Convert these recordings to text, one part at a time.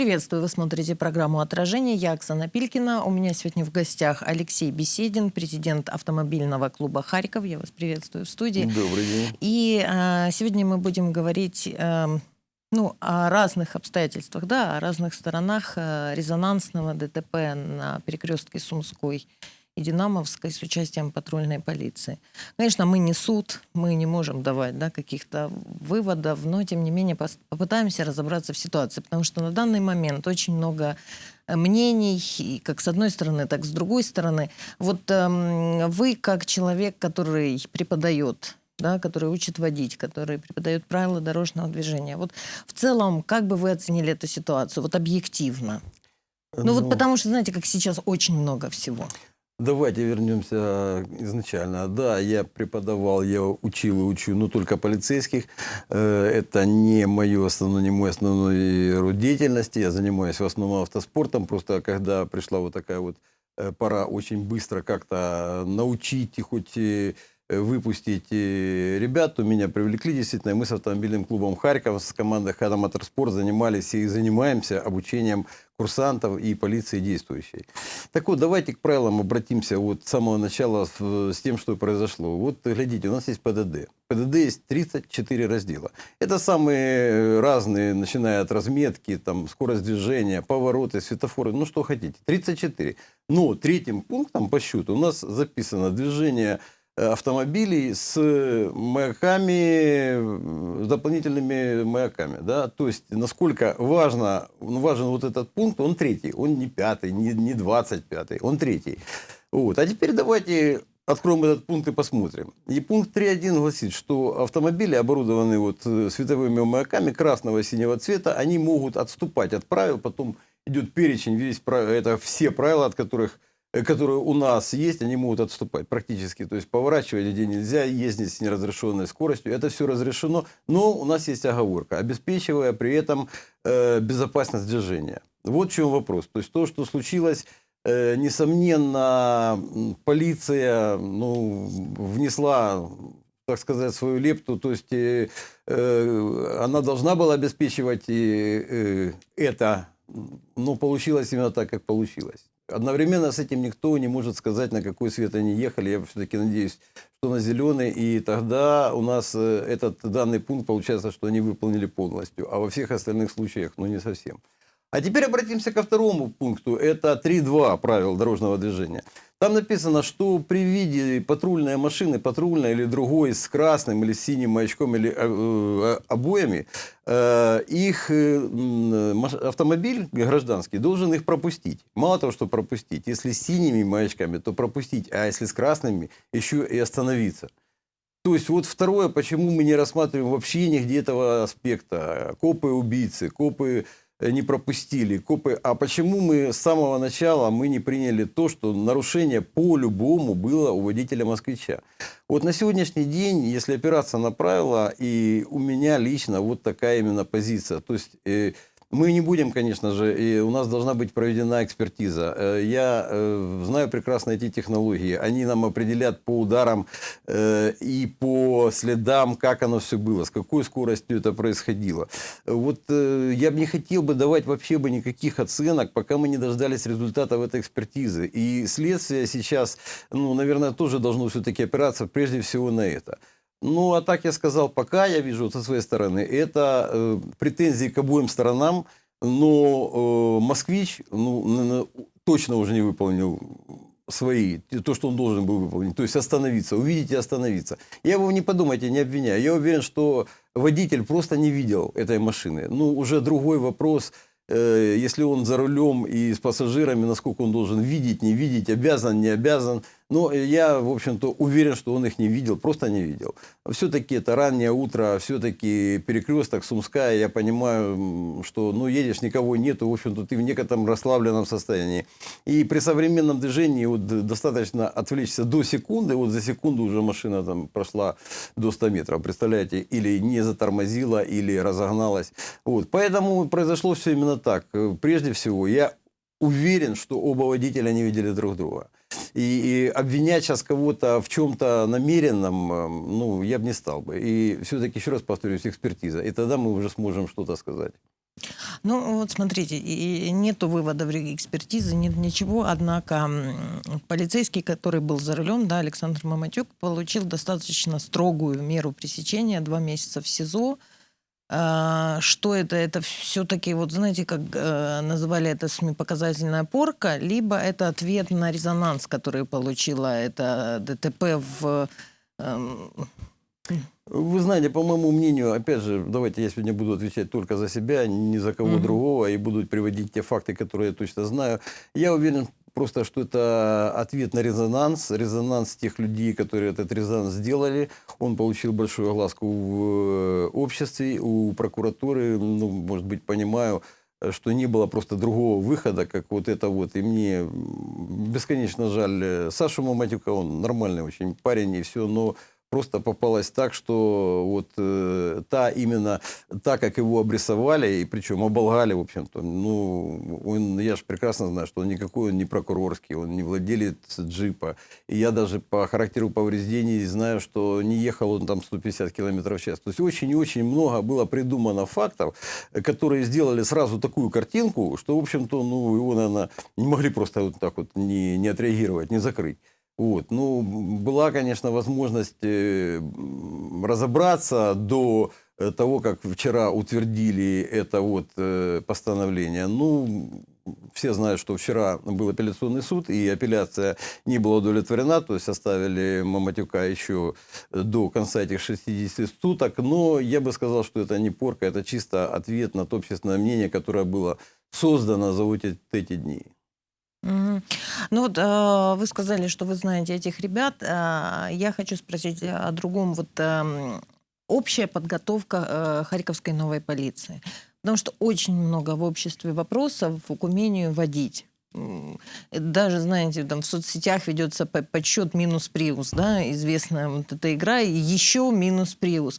Приветствую, вы смотрите программу «Отражение». Я Оксана Пилькина. У меня сегодня в гостях Алексей Беседин, президент автомобильного клуба «Харьков». Я вас приветствую в студии. Добрый день. И э, сегодня мы будем говорить э, ну, о разных обстоятельствах, да, о разных сторонах э, резонансного ДТП на перекрестке Сумской и Динамовской с участием патрульной полиции. Конечно, мы не суд, мы не можем давать да, каких-то выводов, но тем не менее попытаемся разобраться в ситуации, потому что на данный момент очень много э, мнений, и как с одной стороны, так с другой стороны. Вот эм, вы, как человек, который преподает да, который учит водить, который преподает правила дорожного движения. Вот в целом, как бы вы оценили эту ситуацию, вот объективно? Ну, вот потому что, знаете, как сейчас очень много всего. Давайте вернемся изначально. Да, я преподавал, я учил и учу, но только полицейских. Э, Это не мое основное, не мой основной род деятельности. Я занимаюсь в основном автоспортом. Просто когда пришла вот такая вот э, пора очень быстро как-то научить и хоть э, выпустить ребят, то меня привлекли действительно. Мы с автомобильным клубом Харьков, с командой Хада Моторспорт занимались и занимаемся обучением курсантов и полиции действующей. Так вот, давайте к правилам обратимся вот с самого начала с, с тем, что произошло. Вот глядите, у нас есть ПДД. ПДД есть 34 раздела. Это самые разные, начиная от разметки, там, скорость движения, повороты, светофоры, ну что хотите. 34. Но третьим пунктом по счету у нас записано движение э, автомобилей с маяками, с дополнительными маяками. Да? То есть, насколько важно, важен вот этот пункт, он третий, он не пятый, не, не двадцать пятый, он третий. Вот. А теперь давайте откроем этот пункт и посмотрим. И пункт 3.1 гласит, что автомобили, оборудованные вот э, световыми маяками красного и синего цвета, они могут отступать от правил, потом идет перечень, весь, это все правила, от которых э, которые у нас есть, они могут отступать практически. То есть поворачивать где нельзя, ездить с неразрешенной скоростью. Это все разрешено, но у нас есть оговорка, обеспечивая при этом э, безопасность движения. Вот в чем вопрос. То есть то, что случилось, э, несомненно, полиция ну, внесла так сказать, свою лепту, то есть э, э, она должна была обеспечивать э, это, но получилось именно так, как получилось. Одновременно с этим никто не может сказать, на какой свет они ехали. Я все-таки надеюсь, что на зеленый. И тогда у нас этот данный пункт получается, что они выполнили полностью. А во всех остальных случаях, ну, не совсем. А теперь обратимся ко второму пункту. Это 3.2 правил дорожного движения. Там написано, что при виде патрульной машины, патрульной или другой с красным или синим маячком или э, обоями, э, их э, автомобиль гражданский должен их пропустить. Мало того, что пропустить, если с синими маячками, то пропустить, а если с красными, еще и остановиться. То есть вот второе, почему мы не рассматриваем вообще нигде этого аспекта. Копы-убийцы, копы не пропустили копы. А почему мы с самого начала мы не приняли то, что нарушение по-любому было у водителя москвича? Вот на сегодняшний день, если опираться на правила, и у меня лично вот такая именно позиция. То есть э, мы не будем, конечно же, и у нас должна быть проведена экспертиза. Я э, знаю прекрасно эти технологии. Они нам определят по ударам э, и по следам, как оно все было, с какой скоростью это происходило. Вот э, я бы не хотел бы давать вообще бы никаких оценок, пока мы не дождались результатов этой экспертизы. И следствие сейчас, ну, наверное, тоже должно все-таки опираться прежде всего на это. Ну, а так я сказал, пока я вижу со своей стороны, это э, претензии к обоим сторонам, но э, москвич ну, точно уже не выполнил свои, то, что он должен был выполнить, то есть остановиться, увидеть и остановиться. Я его не подумайте, не обвиняю. Я уверен, что водитель просто не видел этой машины. Ну, уже другой вопрос – если он за рулем и с пассажирами, насколько он должен видеть, не видеть, обязан, не обязан. Но я, в общем-то, уверен, что он их не видел, просто не видел. Все-таки это раннее утро, все-таки перекресток Сумская, я понимаю, что, ну, едешь, никого нету, в общем-то, ты в некотором расслабленном состоянии. И при современном движении вот достаточно отвлечься до секунды, вот за секунду уже машина там прошла до 100 метров, представляете, или не затормозила, или разогналась. Вот, поэтому произошло все именно так. Прежде всего, я уверен, что оба водителя не видели друг друга. И, и обвинять сейчас кого-то в чем-то намеренном, ну, я бы не стал бы. И все-таки, еще раз повторюсь, экспертиза. И тогда мы уже сможем что-то сказать. Ну, вот смотрите, и- нету ре- экспертизы, нет ничего, однако полицейский, который был за рулем, да, Александр Маматюк, получил достаточно строгую меру пресечения, два месяца в СИЗО. А, Что это? Это все-таки, вот знаете, как э, называли это СМИ, показательная порка, либо это ответ на резонанс, который получила это ДТП в... эм, Вы знаете, по моему мнению, опять же, давайте я сегодня буду отвечать только за себя, ни за кого Мгм. другого, и буду приводить те факты, которые я точно знаю. Я уверен просто, что это ответ на резонанс, резонанс тех людей, которые этот резонанс сделали. Он получил большую огласку в э, обществе, у прокуратуры, ну, может быть, понимаю, что не было просто другого выхода, как вот это вот. И мне бесконечно жаль э, Сашу Маматюка, он нормальный очень парень и все, но просто попалось так, что вот э, та именно, так как его обрисовали, и причем оболгали, в общем-то, ну, он, я же прекрасно знаю, что он никакой он не прокурорский, он не владелец джипа. И я даже по характеру повреждений знаю, что не ехал он там 150 километров в час. То есть очень и очень много было придумано фактов, которые сделали сразу такую картинку, что, в общем-то, ну, его, наверное, не могли просто вот так вот не, не отреагировать, не закрыть. Вот. Ну, была, конечно, возможность э, разобраться до э, того, как вчера утвердили это вот э, постановление. Ну, все знают, что вчера был апелляционный суд, и апелляция не была удовлетворена, то есть оставили Маматюка еще до конца этих 60 суток. Но я бы сказал, что это не порка, это чисто ответ на то общественное мнение, которое было создано за вот эти дни. Ну вот э, вы сказали, что вы знаете этих ребят. А, Я хочу спросить о другом. Вот эм, общая подготовка э, Харьковской новой полиции. Потому что очень много в обществе вопросов к умению водить. Даже, знаете, там в соцсетях ведется по- подсчет минус Приус, да, известная вот эта игра, и еще минус Приус.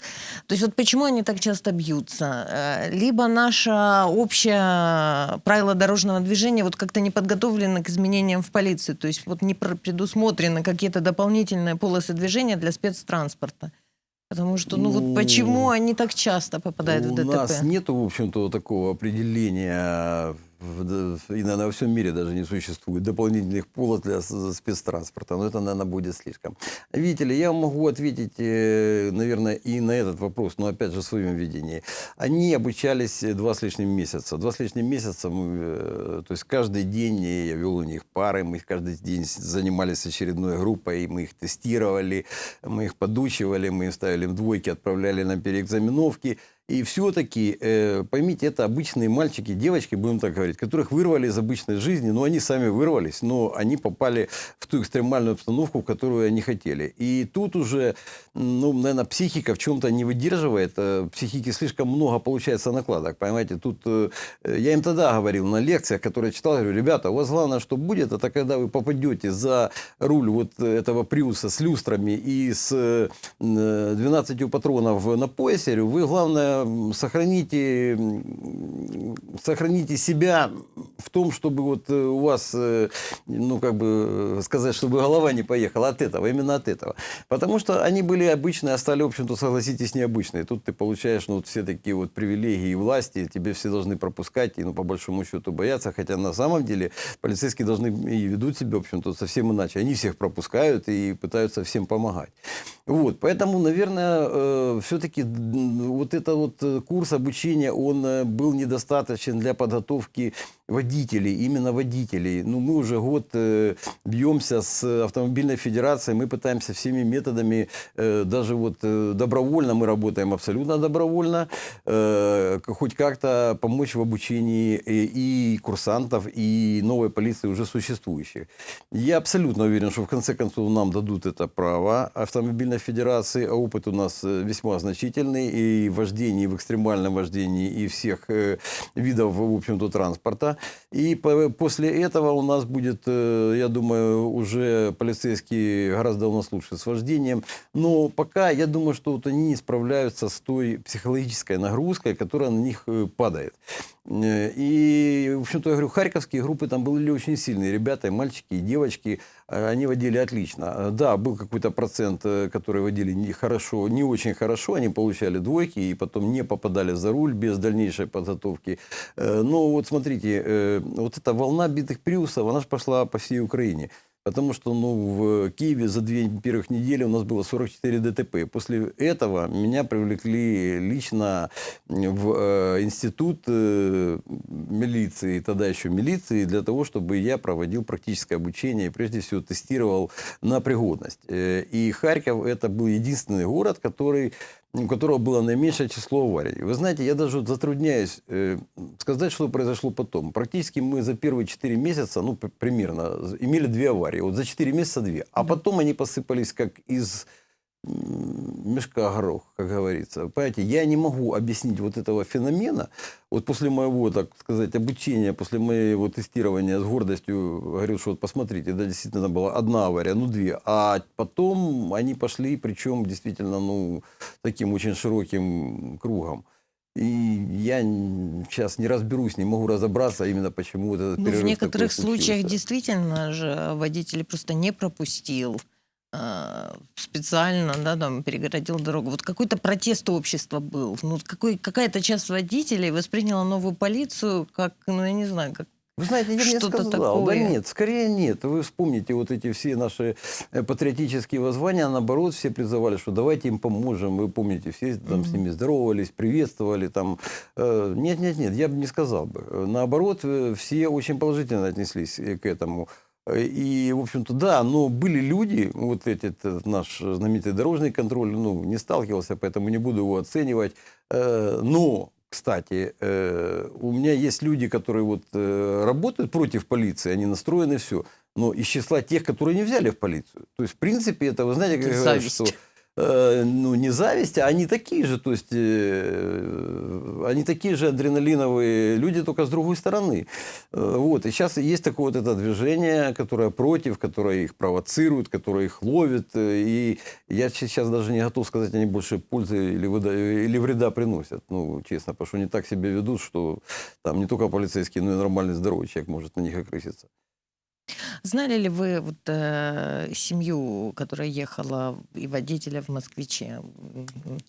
То есть вот почему они так часто бьются? Э, Либо наше общее правило дорожного движения вот как-то не подготовлено к изменениям в полиции, то есть вот не пр- предусмотрены какие-то дополнительные полосы движения для спецтранспорта. Потому что, ну, Ну, вот почему они так часто попадают в У ДТП? нас нету, в общем-то, такого определения, и, наверное, во всем мире даже не существует дополнительных полос для спецтранспорта. Но это, наверное, будет слишком. Видите ли, я могу ответить, э, наверное, и на этот вопрос, но опять же в своем видении. Они обучались э, два с лишним месяца. Два с лишним месяца, э, то есть каждый день я вел у них пары, мы каждый день занимались очередной группой, мы их тестировали, мы их подучивали, мы им ставили двойки, отправляли на переэкзаменовки. И все-таки, э, поймите, это обычные мальчики, девочки, будем так говорить, которых вырвали из обычной жизни, но они сами вырвались, но они попали в ту экстремальную обстановку, в которую они хотели. И тут уже, ну, наверное, психика в чем-то не выдерживает, э, психики слишком много получается накладок, понимаете, тут э, я им тогда говорил на лекциях, которые читал, говорю, ребята, у вас главное, что будет, это когда вы попадете за руль вот этого приуса с люстрами и с э, 12 патронов на поясе, говорю, вы, главное, сохраните, сохраните себя в том, чтобы вот э, у вас, э, ну, как бы сказать, чтобы голова не поехала от этого, именно от этого. Потому что они были обычные, а стали, в общем-то, согласитесь, необычные. Тут ты получаешь, ну, вот все такие вот привилегии власти, тебе все должны пропускать и, ну, по большому счету, бояться. Хотя на самом деле полицейские должны и ведут себя, в общем-то, совсем иначе. Они всех пропускают и пытаются всем помогать. Вот, поэтому, наверное, все-таки вот этот вот э, курс обучения, он э, был недостаточен для подготовки водителей, именно водителей. Ну, мы уже год э, бьемся с автомобильной федерацией, мы пытаемся всеми методами, э, даже вот э, добровольно мы работаем абсолютно добровольно, э, хоть как-то помочь в обучении и, и курсантов, и новой полиции уже существующих. Я абсолютно уверен, что в конце концов нам дадут это право автомобильной федерации, а опыт у нас э, весьма значительный и в вождении, и в экстремальном вождении, и всех э, видов, в общем-то, транспорта. И по- после этого у нас будет, э, я думаю, уже полицейские гораздо у нас лучше с вождением. Но пока я думаю, что вот они не справляются с той психологической нагрузкой, которая на них э, падает. Э, И, в общем-то, я говорю, харьковские группы там были очень сильные. Ребята, и мальчики, и девочки, э, они водили отлично. Э, Да, был какой-то процент, э, которые водили не хорошо, не очень хорошо, они получали двойки и потом не попадали за руль без дальнейшей подготовки. Э, Но вот смотрите, вот эта волна битых приусов, она же пошла по всей Украине. Потому что ну, в Киеве за две первых недели у нас было 44 ДТП. После этого меня привлекли лично в э, институт э, милиции, тогда еще милиции, для того, чтобы я проводил практическое обучение и прежде всего тестировал на пригодность. Э, И Харьков это был единственный город, который у которого было наименьшее число аварий. Вы знаете, я даже затрудняюсь э, сказать, что произошло потом. Практически мы за первые 4 месяца, ну, примерно, имели две аварии. Вот за 4 месяца две. А потом они посыпались как из мешка горох, как говорится. Понимаете, я не могу объяснить вот этого феномена. Вот после моего, так сказать, обучения, после моего тестирования с гордостью говорю, что вот посмотрите, да, действительно была одна авария, ну две. А потом они пошли, причем действительно, ну, таким очень широким кругом. И я сейчас не разберусь, не могу разобраться именно почему вот этот Ну, в некоторых случаях действительно же водитель просто не пропустил специально, да, там перегородил дорогу. Вот какой-то протест общества был. Ну, какой, какая-то часть водителей восприняла новую полицию как, ну, я не знаю, как Вы знаете, я бы не сказал. такое. Да нет, скорее нет. Вы вспомните вот эти все наши э, патриотические воззвания. Наоборот, все призывали, что давайте им поможем. Вы помните, все там с ними здоровались, приветствовали. Там. Э, Нет, нет, нет, я бы не сказал бы. Э, Наоборот, все очень положительно отнеслись к этому. Э, И, в общем-то, да, но были люди, вот этот, этот наш знаменитый дорожный контроль, ну, не сталкивался, поэтому не буду его оценивать. Э, Но, кстати, э, у меня есть люди, которые вот работают против полиции, они настроены все, но из числа тех, которые не взяли в полицию. То есть, в принципе, это, вы знаете, как говорят, что ну, не зависть, а они такие же, то есть э, они такие же адреналиновые люди, только с другой стороны. Э, вот, и сейчас есть такое вот это движение, которое против, которое их провоцирует, которое их ловит, э, и я сейчас даже не готов сказать, они больше пользы или, выда- или вреда приносят, ну, честно, потому что они так себя ведут, что там не только полицейский, но и нормальный здоровый человек может на них окрыситься. Знали ли вы вот, э, семью, которая ехала, и водителя в «Москвиче»,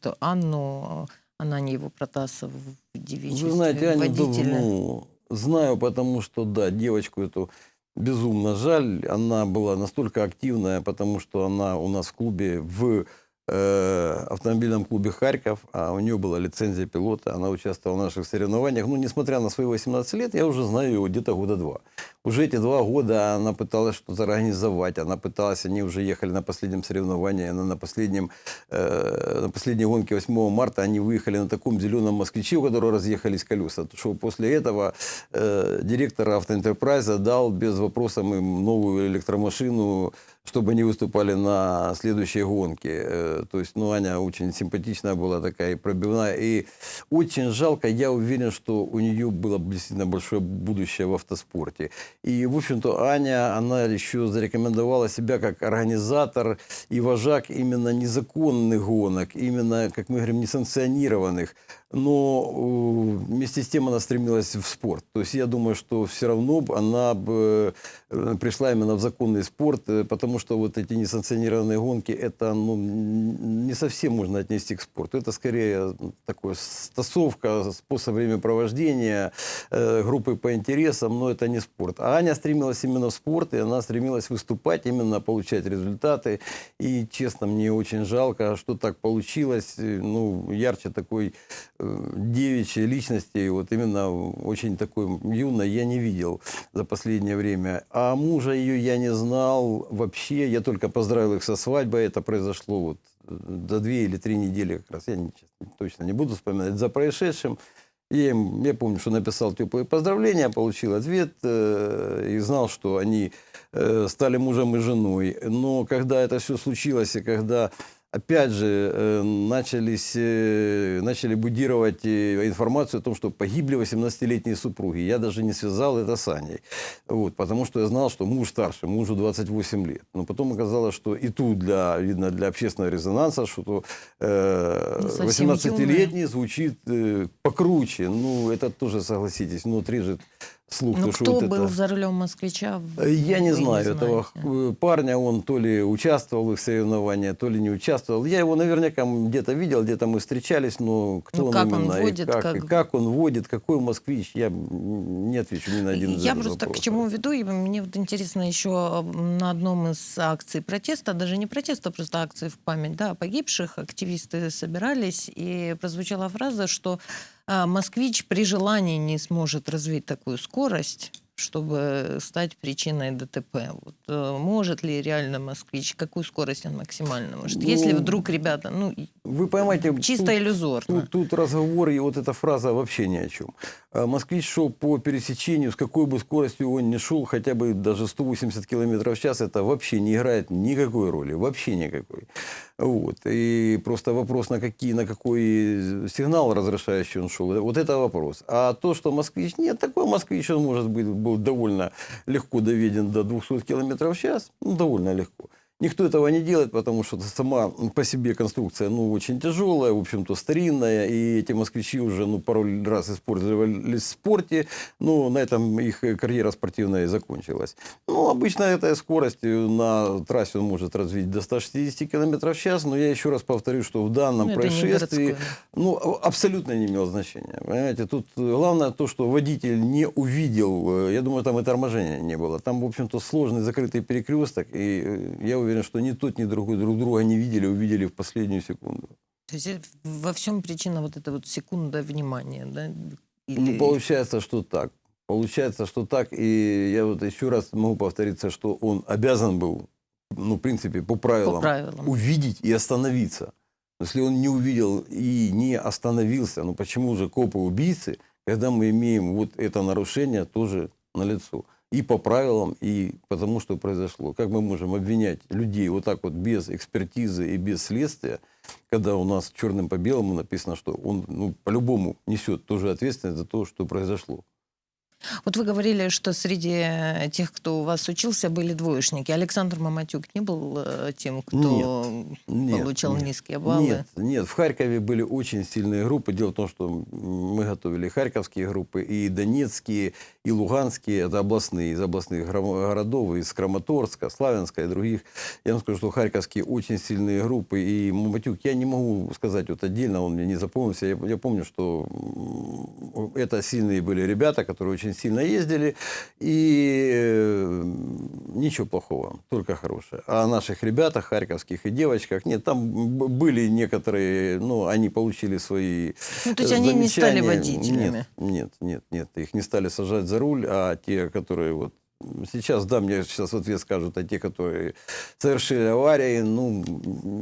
то Анну Ананьеву Протасову в девичестве, Вы знаете, Аню водителя? давно знаю, потому что, да, девочку эту безумно жаль. Она была настолько активная, потому что она у нас в клубе, в э, автомобильном клубе «Харьков», а у нее была лицензия пилота, она участвовала в наших соревнованиях. Ну, несмотря на свои 18 лет, я уже знаю ее где-то года два. Уже эти два года она пыталась что-то организовать, она пыталась, они уже ехали на последнем соревновании, она на последнем, э, на последней гонке 8 марта они выехали на таком зеленом москвиче, у которого разъехались колеса. Что после этого э, директор автоэнтерпрайза дал без вопросов им новую электромашину, чтобы они выступали на следующей гонке. Э, То есть, ну, Аня очень симпатичная была такая, пробивная. И очень жалко, я уверен, что у нее было действительно большое будущее в автоспорте. И, в общем-то, Аня, она еще зарекомендовала себя как организатор и вожак именно незаконных гонок, именно, как мы говорим, несанкционированных. Но э, вместе с тем она стремилась в спорт. То есть я думаю, что все равно она бы э, пришла именно в законный спорт, э, потому что вот эти несанкционированные гонки, это ну, не совсем можно отнести к спорту. Это скорее такое стасовка, способ времяпровождения, группы по интересам, но это не спорт. А Аня стремилась именно в спорт, и она стремилась выступать, именно получать результаты. И, честно, мне очень жалко, что так получилось. Ну, ярче такой девичьей личности, вот именно очень такой юной, я не видел за последнее время. А мужа ее я не знал вообще. Я только поздравил их со свадьбой. Это произошло вот э, за две или три недели как раз. Я не- точно не буду вспоминать. За происшедшим я, им, я помню, что написал теплые поздравления, получил ответ э, и знал, что они э, стали мужем и женой. Но когда это все случилось, и когда опять же, э, начались, э, начали будировать э, информацию о том, что погибли 18-летние супруги. Я даже не связал это с Аней. Вот, потому что я знал, что муж старше, мужу 28 лет. Но потом оказалось, что и тут, для, видно, для общественного резонанса, что э, Ну, совсем 18-летний звучит э, покруче. Ну, это тоже, согласитесь, внутри же слух. Ну, кто вот был это... за рулем москвича? в- Я не знаю этого знаете. э, парня, он то ли участвовал в их соревнованиях, то ли не участвовал. Я его наверняка где-то видел, где-то мы встречались, но кто Ну, он как он именно, и водит, как, как- и как он водит, какой москвич, я не отвечу ни на один из Я просто к вопросов. чему веду, и мне вот интересно еще на одном из акций протеста, даже не протеста, а просто акции в память да, погибших, активисты собирались, и прозвучала фраза, что москвич при желании не сможет развить такую скорость, чтобы стать причиной ДТП. Вот, э, может ли реально москвич, какую скорость он максимально может? Если Ну, вдруг ребята, ну, Вы поймаете, чисто тут- иллюзорно. Тут, тут разговор и вот эта фраза вообще ни о чем. А Москвич шел по пересечению, с какой бы скоростью он ни шел, хотя бы даже 180 км в час, это вообще не играет никакой роли, вообще никакой. Вот. И просто вопрос, на, какие, на какой сигнал разрешающий он шел, вот это вопрос. А то, что москвич, нет, такой москвич, он может быть был довольно легко доведен до 200 км в час, ну, довольно легко. Никто этого не делает, потому что сама по себе конструкция ну, очень тяжелая, в общем-то старинная, и эти москвичи уже ну, пару раз использовались в спорте, но на этом их карьера спортивная и закончилась. Ну, обычно эта скорость э, на трассе он может развить до 160 км в час, но я еще раз повторю, что в данном Ну, происшествии ну, а- абсолютно не имело значения. Понимаете, тут э, главное то, что водитель не увидел, э, я думаю, там и торможения не было. Там, в общем-то, сложный закрытый перекресток, и э, я уверен, что ни тот, ни другой друг друга не видели, увидели в последнюю секунду. То есть э, во всем причина вот эта вот секунда внимания, да? Ну, получается, что так. Получается, что так. И я вот еще раз могу повториться, что он обязан был, ну, в принципе, по правилам, по правилам. увидеть и остановиться. Если он не увидел и не остановился, ну почему же копы-убийцы, когда мы имеем вот это нарушение тоже на лицо? И по правилам, и потому что произошло. Как мы можем обвинять людей вот так вот без экспертизы и без следствия, когда у нас черным по белому написано, что он ну, по-любому несет тоже ответственность за то, что произошло. Вот вы говорили, что среди э, тех, кто у вас учился, были двоечники. Александр Маматюк не был э, тем, кто Нет, получал нет. низкие баллы? Нет, нет, в Харькове были очень сильные группы. Дело в том, что мы готовили харьковские группы, и донецкие, и луганские, это областные, из областных городов, из Краматорска, Славянска и других. Я вам скажу, что харьковские очень сильные группы, и Маматюк, я не могу сказать вот отдельно, он мне не запомнился. Я, я помню, что это сильные были ребята, которые очень сильно ездили, и э, ничего плохого, только хорошее. А о наших ребятах, харьковских и девочках, нет, там были некоторые, ну, они получили свои Ну, то есть э, они не стали водителями? Нет, нет, нет, нет, их не стали сажать за руль, а те, которые вот Сейчас, да, мне сейчас в ответ скажут, а те, которые совершили аварии, ну,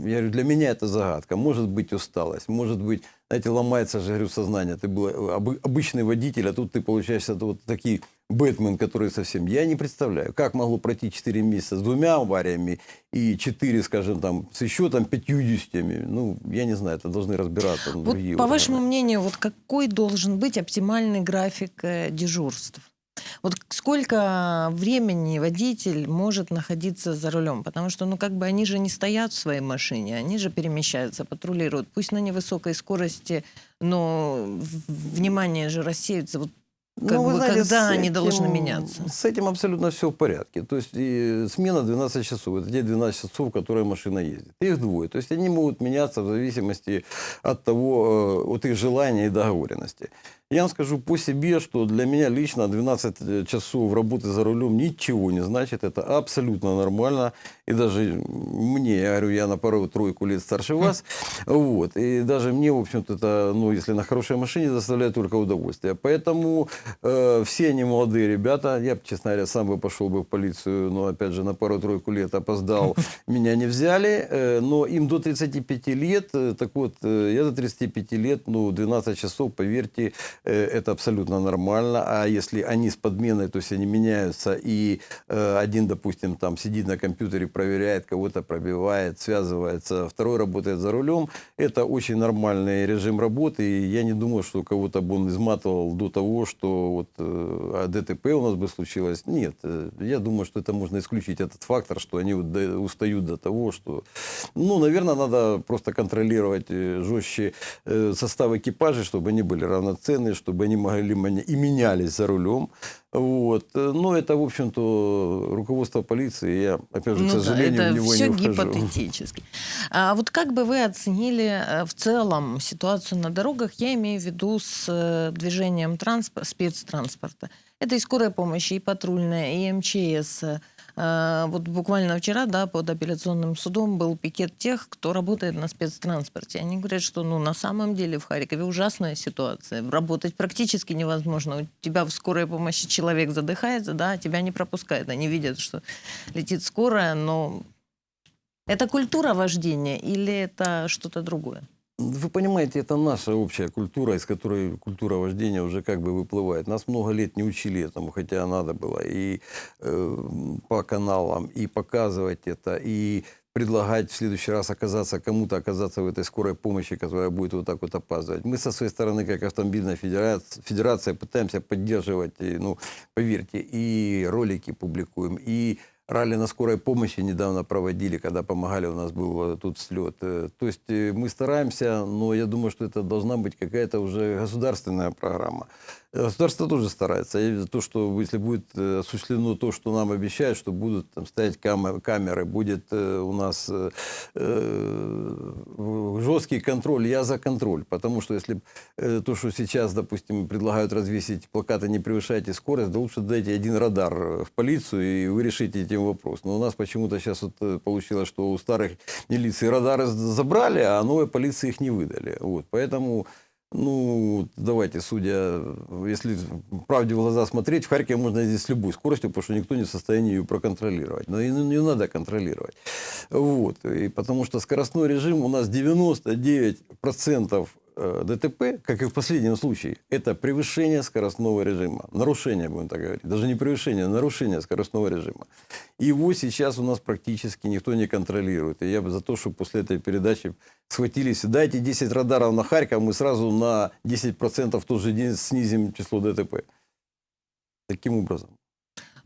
я говорю, для меня это загадка. Может быть усталость, может быть, знаете, ломается же, говорю, сознание. Ты был обы- обычный водитель, а тут ты получаешься вот такой Бэтмен, который совсем... Я не представляю, как могло пройти 4 месяца с двумя авариями и 4, скажем, там, с еще там 50. Ну, я не знаю, это должны разбираться Вот другие по органы. вашему мнению, вот какой должен быть оптимальный график э, дежурств? Вот сколько времени водитель может находиться за рулем? Потому что, ну, как бы они же не стоят в своей машине, они же перемещаются, патрулируют. Пусть на невысокой скорости, но в- внимание же рассеется. Вот как Ну, вы бы знаете, когда с они должны этим- меняться? С этим абсолютно все в порядке. То есть и смена 12 часов. Это те 12 часов, которые машина ездит. Их двое. То есть они могут меняться в зависимости от того, э, от их желания и договоренности. Я вам скажу по себе, что для меня лично 12 часов работы за рулем ничего не значит. Это абсолютно нормально. И даже мне, я говорю, я на пару-тройку лет старше вас. Вот. И даже мне, в общем-то, это, ну, если на хорошей машине, доставляет только удовольствие. Поэтому э, все они молодые ребята. Я, честно говоря, сам бы пошел бы в полицию, но, опять же, на пару-тройку лет опоздал. Меня не взяли. Э, но им до 35 лет. э, Так вот, э, я до 35 лет, ну, 12 часов, поверьте, э, это абсолютно нормально. А если они с подменой, то есть они меняются, и э, один, допустим, там сидит на компьютере, проверяет, кого-то пробивает, связывается, второй работает за рулем, это очень нормальный режим работы, и я не думаю, что кого-то бы он изматывал до того, что вот э, ДТП у нас бы случилось. Нет, э, я думаю, что это можно исключить, этот фактор, что они вот устают до того, что... Ну, наверное, надо просто контролировать э, жестче э, состав экипажей, чтобы они были равноценные, чтобы они могли и менялись за рулем. Вот. Но это, в общем-то, руководство полиции. Я, опять же, к Ну да, сожалению, это в него все не вхожу. гипотетически. А вот как бы вы оценили э, в целом ситуацию на дорогах, я имею в виду с э, движением трансп- спецтранспорта? Это и скорая помощь, и патрульная, и МЧС. Э, Вот буквально вчера, да, под апелляционным судом был пикет тех, кто работает на спецтранспорте. Они говорят, что ну, на самом деле в Харькове ужасная ситуация. Работать практически невозможно. У тебя в скорой помощи человек задыхается, да, а тебя не пропускают. Они видят, что летит скорая, но это культура вождения или это что-то другое? Вы понимаете, это наша общая культура, из которой культура вождения уже как бы выплывает. Нас много лет не учили этому, хотя надо было и э, по каналам, и показывать это, и предлагать в следующий раз оказаться кому-то оказаться в этой скорой помощи, которая будет вот так вот опаздывать. Мы со своей стороны, как автомобильная федерация, федерация пытаемся поддерживать, и, ну, поверьте, и ролики публикуем, и Ралли на скорой помощи недавно проводили, когда помогали, у нас был тут слет. Э, То есть э, мы стараемся, но я думаю, что это должна быть какая-то уже государственная программа. Э, Государство тоже старается. И то, что если будет э, осуществлено то, что нам обещают, что будут там стоять кам- камеры, будет э, у нас э, э, жесткий контроль, я за контроль. Потому что если э, то, что сейчас, допустим, предлагают развесить плакаты «Не превышайте скорость», да лучше дайте один радар в полицию, и вы решите этим вопрос. Но у нас почему-то сейчас вот получилось, что у старых милиции радары забрали, а новой полиции их не выдали. Вот. Поэтому ну, давайте, судя, если правде в глаза смотреть, в Харькове можно ездить с любой скоростью, потому что никто не в состоянии ее проконтролировать. Но ее не надо контролировать. Вот. И потому что скоростной режим у нас 99% э, ДТП, как и в последнем случае, это превышение скоростного режима. Нарушение, будем так говорить. Даже не превышение, а нарушение скоростного режима. Его сейчас у нас практически никто не контролирует. И я бы за то, чтобы после этой передачи схватились, дайте 10 радаров на Харьков, мы сразу на 10% в тот же день снизим число ДТП. Таким образом.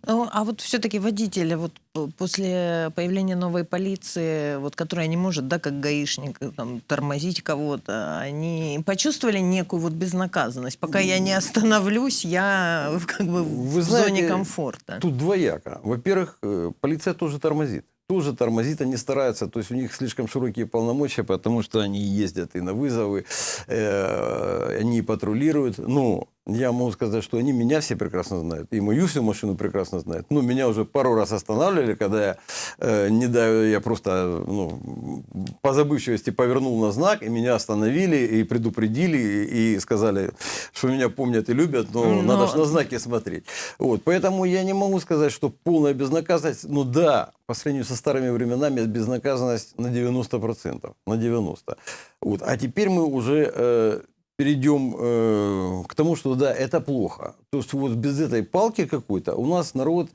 Ну, А вот все-таки водители, вот после появления новой полиции, вот, которая не может, да, как гаишник, э, там, тормозить кого-то, они почувствовали некую вот безнаказанность. Пока я не остановлюсь, я как бы Вы в знаете, зоне комфорта. Тут двояко. Во-первых, э, полиция тоже тормозит. Тоже тормозит, они стараются, то есть у них слишком широкие полномочия, потому что они ездят и на вызовы, э, они патрулируют. Но я могу сказать, что они меня все прекрасно знают, и мою всю машину прекрасно знают. Ну, меня уже пару раз останавливали, когда я, э, не даю, я просто ну, по забывчивости повернул на знак, и меня остановили, и предупредили, и, и сказали, что меня помнят и любят, но, Но- надо же на знаки смотреть. Вот, поэтому я не могу сказать, что полная безнаказанность. Ну да, по сравнению со старыми временами безнаказанность на 90%. На 90%. Вот. А теперь мы уже э, перейдем э, к тому, что да, это плохо. То есть вот без этой палки какой-то у нас народ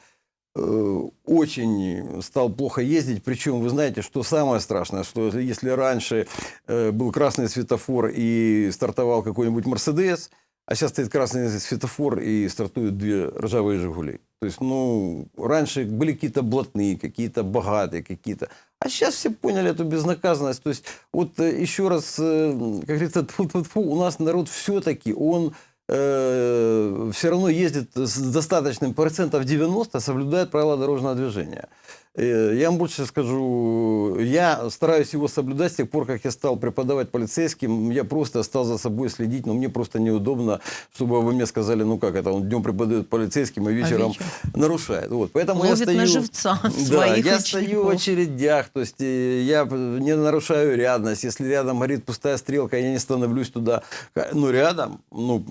э, очень стал плохо ездить. Причем, вы знаете, что самое страшное, что если раньше э, был красный светофор и стартовал какой-нибудь Мерседес, а сейчас стоит красный светофор и стартуют две ржавые «Жигули». То есть, ну, раньше были какие-то блатные, какие-то богатые, какие-то... А сейчас все поняли эту безнаказанность. То есть, вот э, еще раз, э, как говорится, тьфу-тьфу-тьфу, у нас народ все-таки, он э, все равно ездит с достаточным процентов 90, соблюдает правила дорожного движения. Э, Я вам больше скажу, я стараюсь его соблюдать с тех пор, как я стал преподавать полицейским. Я просто стал за собой следить, но мне просто неудобно, чтобы вы мне сказали, ну как это, он днем преподает полицейским, а вечером вечером? нарушает. Вот, поэтому я Ловит стою... на живца Да, своих я стою в учеников. очередях, то есть э, я не нарушаю рядность. Если рядом горит пустая стрелка, я не становлюсь туда, ну, рядом, ну,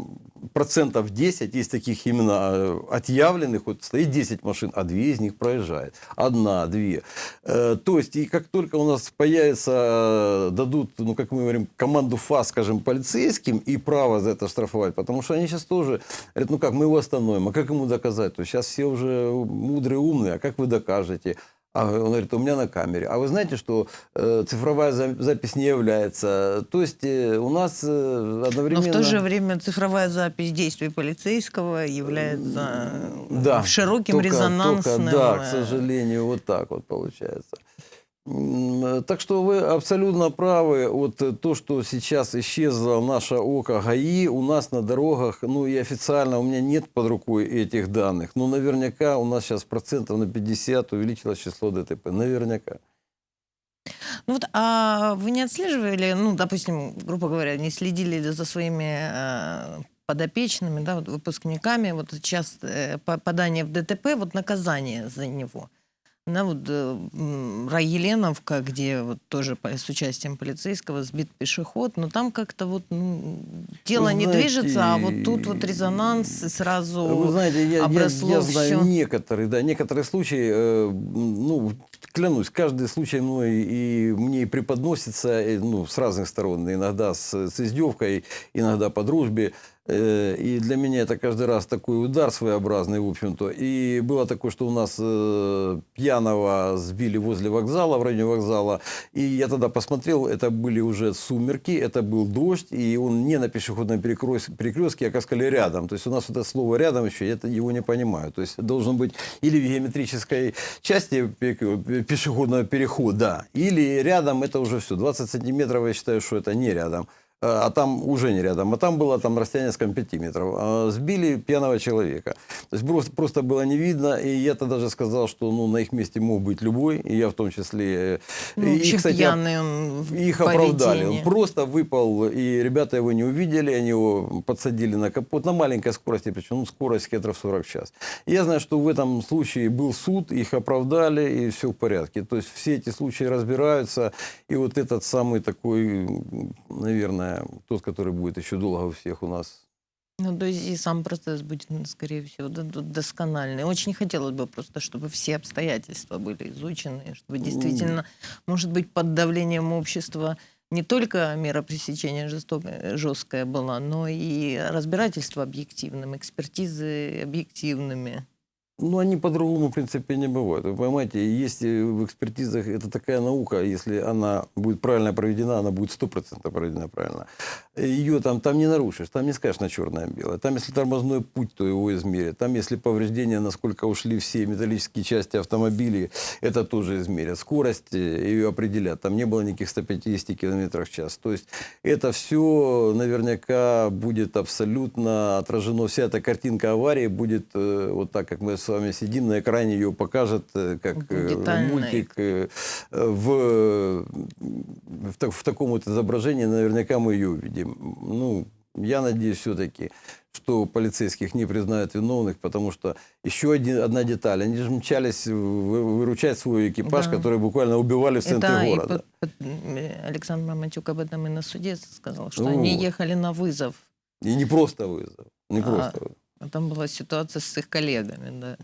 процентов 10 есть таких именно э, отъявленных, вот стоит 10 машин, а две из них проезжает. Одна, две. Э, То есть, и как только у нас появится, э, дадут, ну, как мы говорим, команду ФАС, скажем, полицейским, и право за это штрафовать, потому что они сейчас тоже говорят, ну как, мы его остановим, а как ему доказать? То есть, сейчас все уже мудрые, умные, а как вы докажете? А он говорит, у меня на камере. А вы знаете, что э, цифровая за- запись не является? То есть э, у нас э, Но одновременно... в то же время цифровая запись действий полицейского является э, Да, широким только- резонансным. только, да, к э, сожалению, вот так вот получается. Э, Так что вы абсолютно правы. Вот э, то, что сейчас исчезло наше око ГАИ, у нас на дорогах, ну и официально у меня нет под рукой этих данных, но наверняка у нас сейчас процентов на 50 увеличилось число ДТП. Наверняка. Ну вот, а вы не отслеживали, ну, допустим, грубо говоря, не следили ли за своими э, подопечными, да, вот выпускниками, вот сейчас э, попадание в ДТП, вот наказание за него. Да, вот э, м, Райеленовка, где вот тоже по- с участием полицейского сбит пешеход, но там как-то вот ну, дело Вы не знаете, движется, а вот тут вот резонанс и сразу... Вы знаете, я, я, обросло я знаю всё. некоторые, да, некоторые случаи, э, ну, клянусь, каждый случай мной и мне преподносится, э, ну, с разных сторон, иногда с, с издевкой, иногда по дружбе. Э, И для меня это каждый раз такой удар своеобразный, в общем-то. И было такое, что у нас э, пьяного сбили возле вокзала, в районе вокзала. И я тогда посмотрел, это были уже сумерки, это был дождь, и он не на пешеходном перекрес- перекрестке, а, как сказали, рядом. То есть у нас это слово «рядом» еще, я его не понимаю. То есть должен быть или в геометрической части пе- пешеходного перехода, или рядом это уже все. 20 сантиметров, я считаю, что это не рядом а а там уже не рядом, а там было там расстояние, скажем, 5 метров. А Сбили пьяного человека. То есть просто, просто было не видно, и я-то даже сказал, что ну, на их месте мог быть любой, и я в том числе. Ну, И, кстати, пьяный он их оправдали. Он просто выпал, и ребята его не увидели, они его подсадили на капот на маленькой скорости, причем ну, скорость километров 40 в час. И я знаю, что в этом случае был суд, их оправдали, и все в порядке. То есть все эти случаи разбираются, и вот этот самый такой, м, наверное, тот, который будет еще долго у всех у нас Ну, то есть и сам процесс будет, скорее всего, доскональный. Очень хотелось бы просто, чтобы все обстоятельства были изучены, чтобы действительно, может быть, под давлением общества не только мера пресечения жестокое, жесткая была, но и разбирательство объективным, экспертизы объективными. Ну, они по-другому, в принципе, не бывают. Вы понимаете, есть э, в экспертизах, это такая наука, если она будет правильно проведена, она будет 100% проведена правильно. Ее там, там не нарушишь, там не скажешь на черное-белое. Там, если тормозной путь, то его измерят. Там, если повреждения, насколько ушли все металлические части автомобиля, это тоже измерят. Скорость э, ее определят. Там не было никаких 150 км в час. То есть это все наверняка будет абсолютно отражено. Вся эта картинка аварии будет э, вот так, как мы с вами сидим, на экране ее покажет, э, как э, Детально. мультик э, в, в, так- в таком вот изображении, наверняка мы ее увидим. Ну, я надеюсь все-таки, что полицейских не признают виновных, потому что еще один, одна деталь. Они же мчались вы- выручать свой экипаж, Да. который буквально убивали в центре и города. под- под- э, Александр Маматюк об этом и на суде сказал, что Вот. они ехали на вызов. И не просто вызов. Не А, просто вызов. А там была ситуация с их коллегами, да.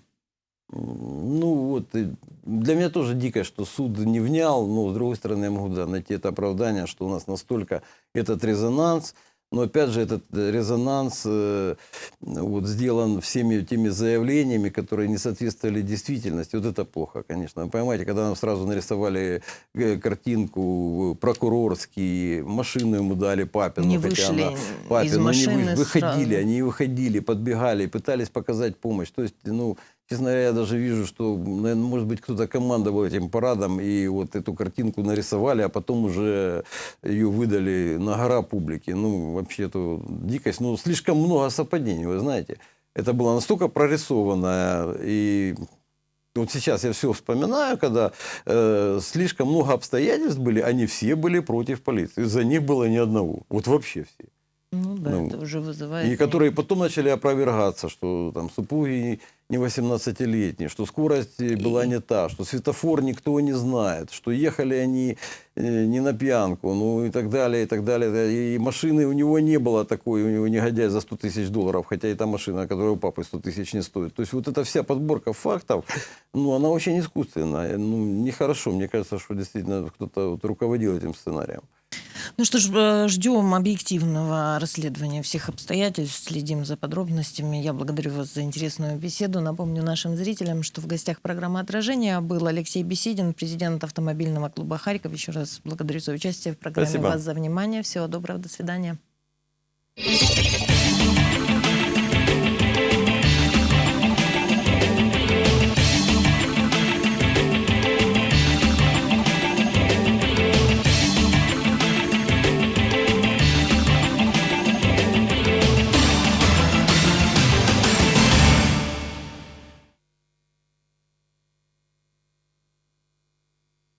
Ну вот, для меня тоже дико, что суд не внял, но с другой стороны я могу да, найти это оправдание, что у нас настолько этот резонанс, но опять же этот э, резонанс э, вот сделан всеми теми заявлениями, которые не соответствовали действительности. Вот это плохо, конечно. Вы понимаете, когда нам сразу нарисовали э, картинку прокурорский, машину ему дали папину, не вышли она папе, из они машины вы- выходили, сразу. они выходили, подбегали, пытались показать помощь. То есть, ну, честно говоря, я даже вижу, что, наверное, может быть, кто-то командовал этим парадом, и вот эту картинку нарисовали, а потом уже ее выдали на гора публики. Ну, вообще, это дикость. Ну, слишком много совпадений, вы знаете. Это было настолько прорисовано, и вот сейчас я все вспоминаю, когда э, слишком много обстоятельств были, они все были против полиции. За них было ни одного. Вот вообще все. Ну да, Ну, это уже вызывает... И которые потом начали опровергаться, что там супруги не 18-летний, что скорость была не та, что светофор никто не знает, что ехали они э, не на пьянку, ну и так далее, и так далее. И машины у него не было такой, у него негодяй за 100 тысяч долларов, хотя и та машина, которая у папы 100 тысяч не стоит. То есть вот эта вся подборка фактов, ну, она очень искусственная. Ну, нехорошо. Мне кажется, что действительно кто-то вот руководил этим сценарием. Ну что ж, э, ждем объективного расследования всех обстоятельств, следим за подробностями. Я благодарю вас за интересную беседу. Напомню нашим зрителям, что в гостях программы «Отражение» был Алексей Беседин, президент автомобильного клуба «Харьков». Еще раз благодарю за участие в программе, Спасибо. вас за внимание. Всего доброго, до свидания.